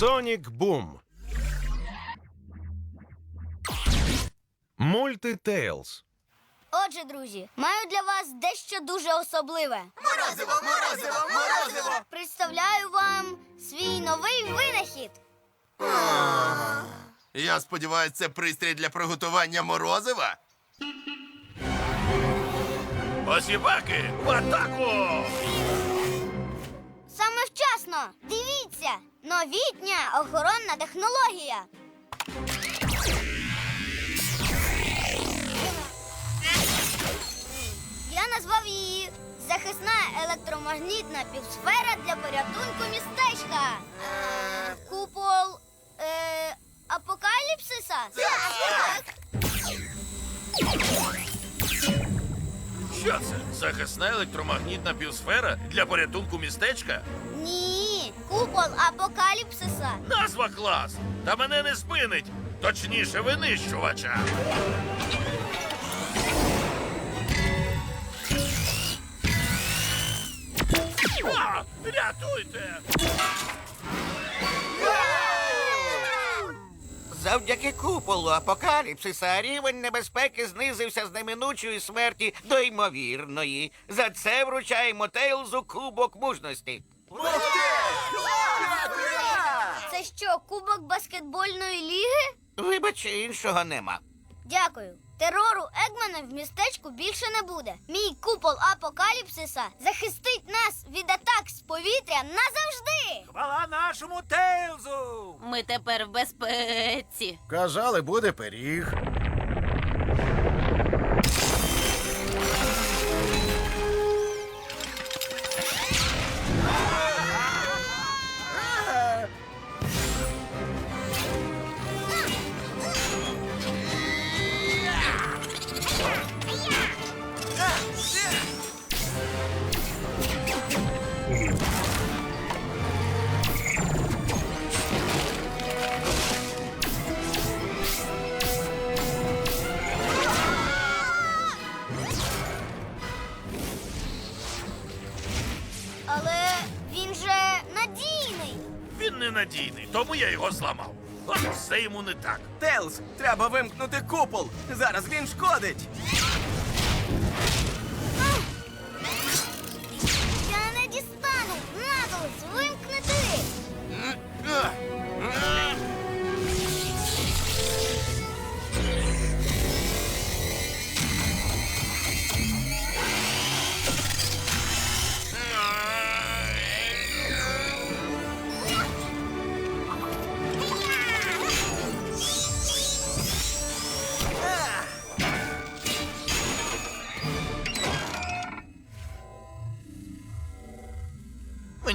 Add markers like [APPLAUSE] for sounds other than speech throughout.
Сонік Бум. Мультитейлз. Отже, друзі, маю для вас дещо дуже особливе. Морозиво, морозиво, морозиво! Представляю вам свій новий винахід. Я сподіваюся, це пристрій для приготування морозива. Посіпаки в атаку! Саме вчасно. Дивіться, новітня охоронна технологія. Я назвав її захисна електромагнітна півсфера для порятунку містечка. Купол е, апокаліпсиса. Так. Що це? Захисна електромагнітна півсфера для порятунку містечка? Ні, купол апокаліпсиса. Назва клас! Та мене не спинить! Точніше, винищувача. А, рятуйте! Завдяки куполу апокаліпсиса рівень небезпеки знизився з неминучої смерті до ймовірної. За це вручаємо Тейлзу кубок мужності. Це що, кубок баскетбольної ліги? Вибач, іншого нема. Дякую. Терору Егмана в містечку більше не буде. Мій купол апокаліпсиса захистить нас від атак з повітря назавжди. Хвала нашому Тейлзу! Ми тепер в безпеці. Казали, буде пиріг. Ненадійний, тому я його зламав. От все йому не так. Тейлз, треба вимкнути купол. Зараз він шкодить.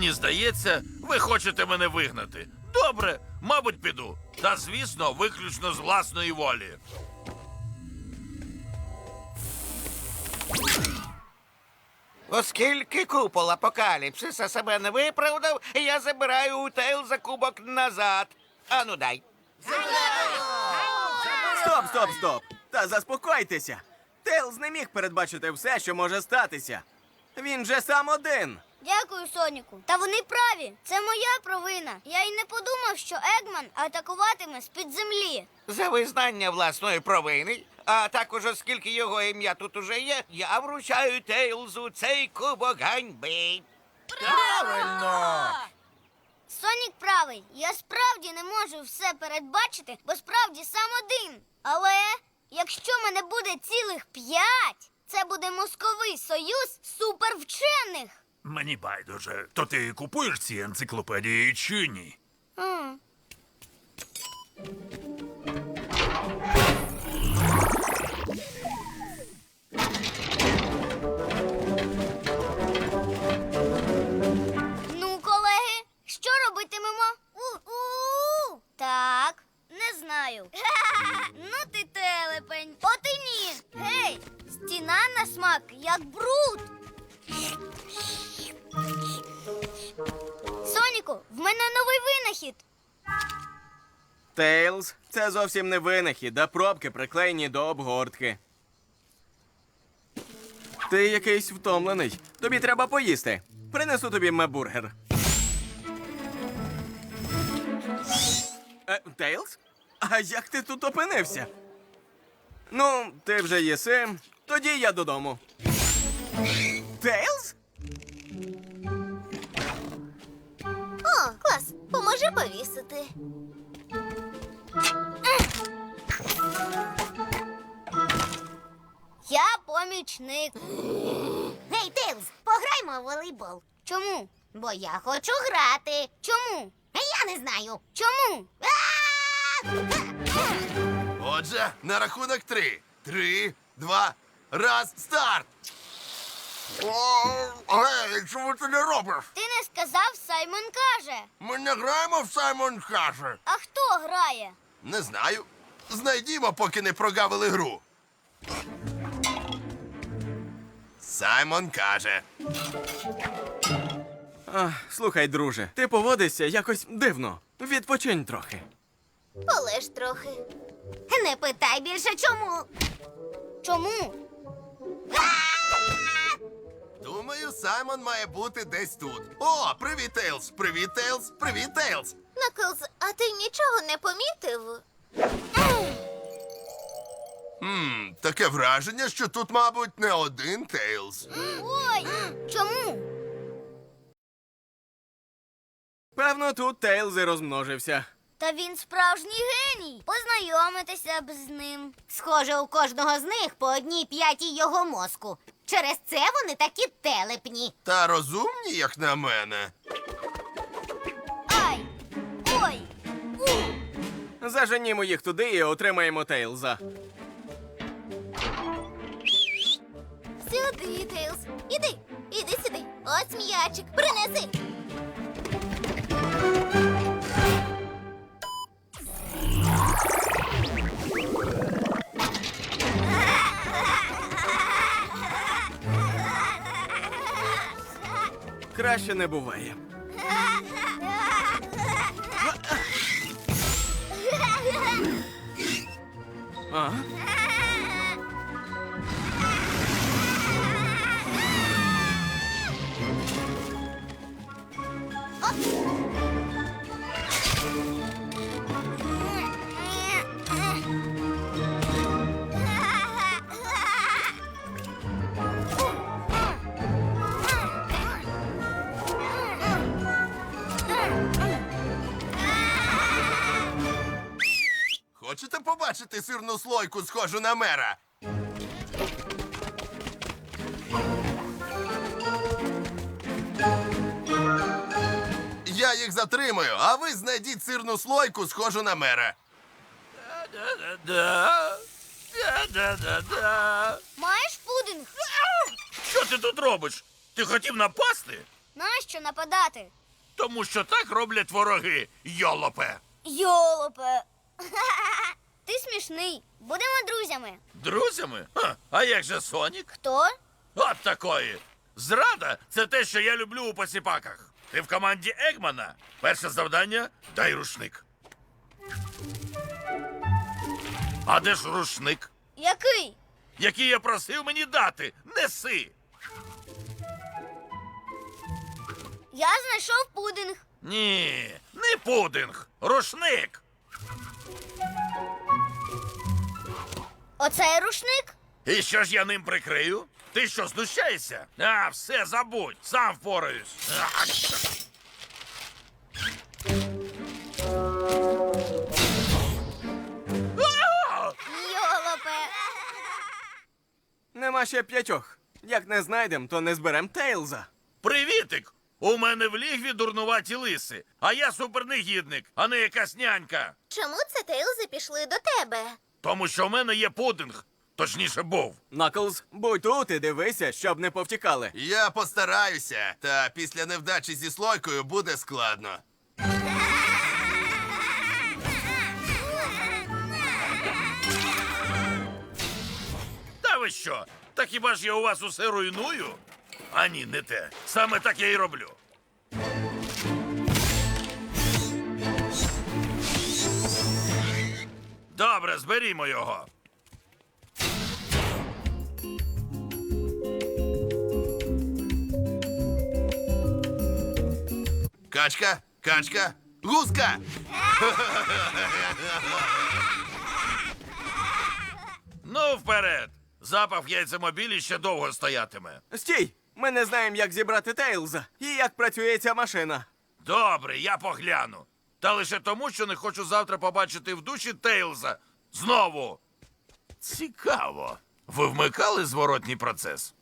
Мені здається, ви хочете мене вигнати. Добре, мабуть, піду. Та звісно, виключно з власної волі. Оскільки купол апокаліпсиса себе не виправдав, я забираю у Тейлза кубок назад. Ану дай. Стоп, стоп, стоп. Та заспокойтеся. Тейлз не міг передбачити все, що може статися. Він же сам один. Дякую, Соніку. Та вони праві. Це моя провина. Я й не подумав, що Егман атакуватиме з-під землі. За визнання власної провини, а також оскільки його ім'я тут уже є, я вручаю Тейлзу цей кубок ганьби. Правильно! Сонік правий. Я справді не можу все передбачити, бо справді сам один. Але якщо мене буде цілих п'ять, це буде мозковий союз супервчених. Мені байдуже, то ти купуєш ці енциклопедії чи ні? Ну, колеги, що робитимемо? У-у-у! Так, не знаю. [LAUGHS] ну ти телепень. От і ні. Гей, стіна на смак, як бруд. Соніку, в мене новий винахід. Тейлз, це зовсім не винахід, а пробки приклеєні до обгортки. Ти якийсь втомлений. Тобі треба поїсти. Принесу тобі мебургер. Е, Тейлз? А як ти тут опинився? Ну, ти вже їси, тоді я додому. Тейлз? Поможи повісити. Я помічник. Гей, Тейлз, пограймо в волейбол. Чому? Бо я хочу грати. Чому? Я не знаю. Чому? Отже, на рахунок три. Три, два, раз, старт! Гей, чому ти не робиш? Ти не сказав, Саймон каже. Ми не граємо в Саймон каже. А хто грає? Не знаю. Знайдімо, поки не прогавили гру. Саймон каже. А, слухай, друже, ти поводишся якось дивно. Відпочинь трохи. Полеж трохи. Не питай більше чому. Чому? Думаю, Саймон має бути десь тут. О, привіт, Тейлз! Привіт, Тейлз! Привіт, Тейлз! Наклз, а ти нічого не помітив? Хм, таке враження, що тут, мабуть, не один Тейлз. Ой, чому? Певно, тут Тейлз і розмножився. Та він справжній геній. Познайомитися б з ним. Схоже, у кожного з них по одній п'ятій його мозку. Через це вони такі телепні. Та розумні, як на мене. Ай! Ой! У! Заженімо їх туди і отримаємо Тейлза. Сюди, Тейлз. Іди, іди сюди. Ось м'ячик. Принеси. Краще не буває. А? Хочете побачити слойку, схожу на мера? Я їх затримую, а ви знайдіть сирну слойку, схожу на мера. Да-да-да. Да-да-да-да. Маєш пудинг? Що ти тут робиш? Ти хотів напасти? Нащо нападати? Тому що так роблять вороги, йолопе. Йолопе. [LAUGHS] Ти смішний. Будемо друзями. Друзями? Ха, а як же Сонік? Хто? От такої. Зрада це те, що я люблю у посіпаках. Ти в команді Егмана. Перше завдання дай рушник. А де ж рушник? Який? Який я просив мені дати? Неси. Я знайшов пудинг. Ні, не пудинг, рушник. Оцей рушник? І що ж я ним прикрию? Ти що, знущаєшся? А, все, забудь, сам впораюсь. Йолопе. Нема ще п'ятьох. Як не знайдем, то не зберем Тейлза. Привітик! У мене в лігві дурнуваті лиси, а я супернегідник, а не якась нянька. Чому це Тейлзи пішли до тебе? Тому що в мене є пудинг. Точніше, був. Наклз, будь тут і дивися, щоб не повтікали. Я постараюся, та після невдачі зі слойкою буде складно. Та ви що? Та хіба ж я у вас усе руйную? А ні, не те. Саме так я і роблю. Добре, зберімо його. Качка, качка, Гуска! Ну, вперед! Запах яйцемобілі ще довго стоятиме. Стій! Ми не знаємо, як зібрати Тейлза і як працює ця машина. Добре, я погляну. Та лише тому, що не хочу завтра побачити в душі Тейлза. Знову. Цікаво. Ви вмикали зворотній процес?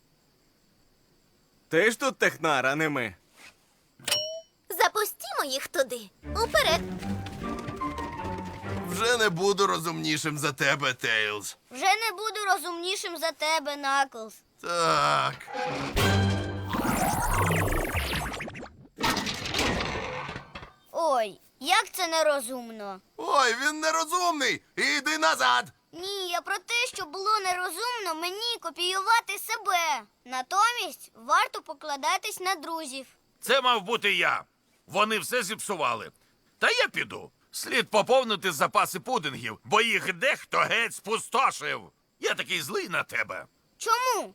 Ти ж тут технар, а не ми. Запустімо їх туди. Уперед. Вже не буду розумнішим за тебе, Тейлз. Вже не буду розумнішим за тебе, Наклз. Так. Ой, як це нерозумно. Ой, він нерозумний! Іди назад! Ні, я про те, що було нерозумно мені копіювати себе. Натомість варто покладатись на друзів. Це мав бути я. Вони все зіпсували. Та я піду. Слід поповнити запаси пудингів, бо їх дехто геть спустошив. Я такий злий на тебе. Чому?